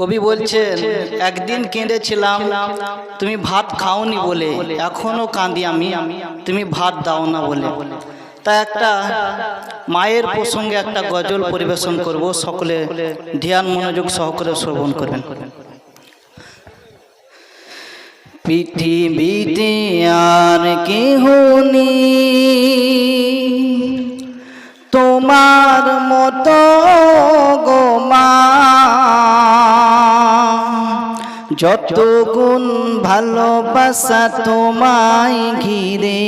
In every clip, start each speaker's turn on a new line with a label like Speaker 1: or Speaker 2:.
Speaker 1: কবি বলছেন একদিন কেঁদেছিলাম তুমি ভাত খাওনি বলে এখনও কাঁদি আমি তুমি ভাত দাও না বলে। তা একটা মায়ের প্রসঙ্গে একটা গজল পরিবেশন করব সকলে ধ্যান মনোযোগ সহকারে শ্রবণ করবেন। পৃথিবীতে আর কেহ নেই। তোমার মতো যত গুণ ভালোবাসা তোমায় ঘিরে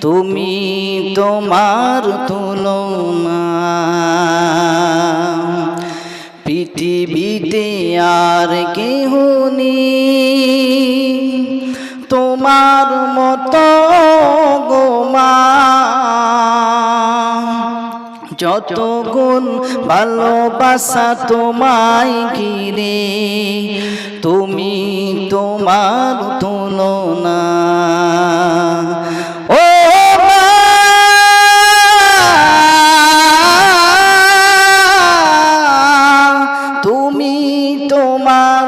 Speaker 1: তুমি তোমার তুলনা। পৃথিবীতে আর কেহ তোমার মতো যত গুণ ভালোবাসা তোমায় ঘিরে তুমি তোমার তুলনা। ও মা, তুমি তোমার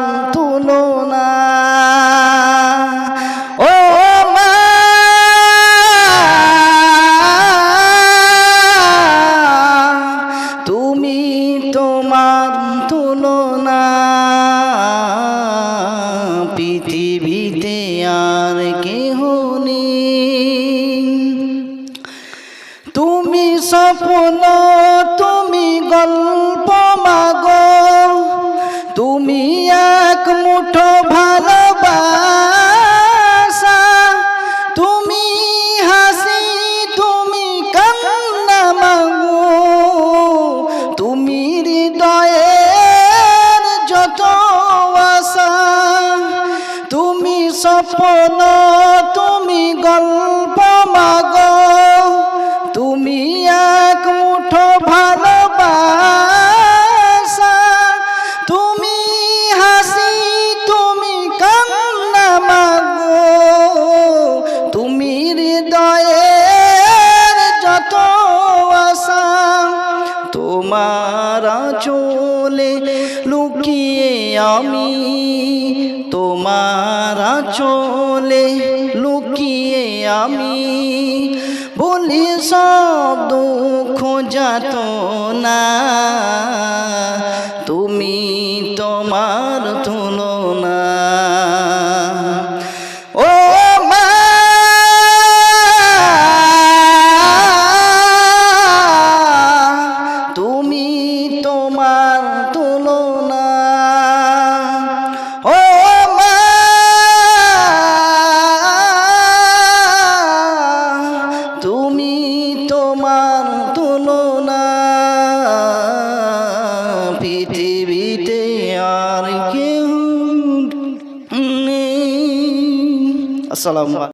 Speaker 1: তোমার তুলনা পৃথিবীতে আর কেহ তুমি স্বপ্ন তুমি গল্প মাগ তুমি এক মুঠো ভালোবাসা স্বপ্ন তুমি গল্প মাগো। তুমি এক মুঠো ভালোবাসা। তুমি হাসি, তুমি কান্না মাগো। তুমি হৃদয়ের যত আশা, তোমার চলে লুকিয়ে আমি তোমার চলে লুকিয়ে আমি বলি সব দুঃখ যাত না পৃথিবীতে আর কেউ নেই। আসসালামু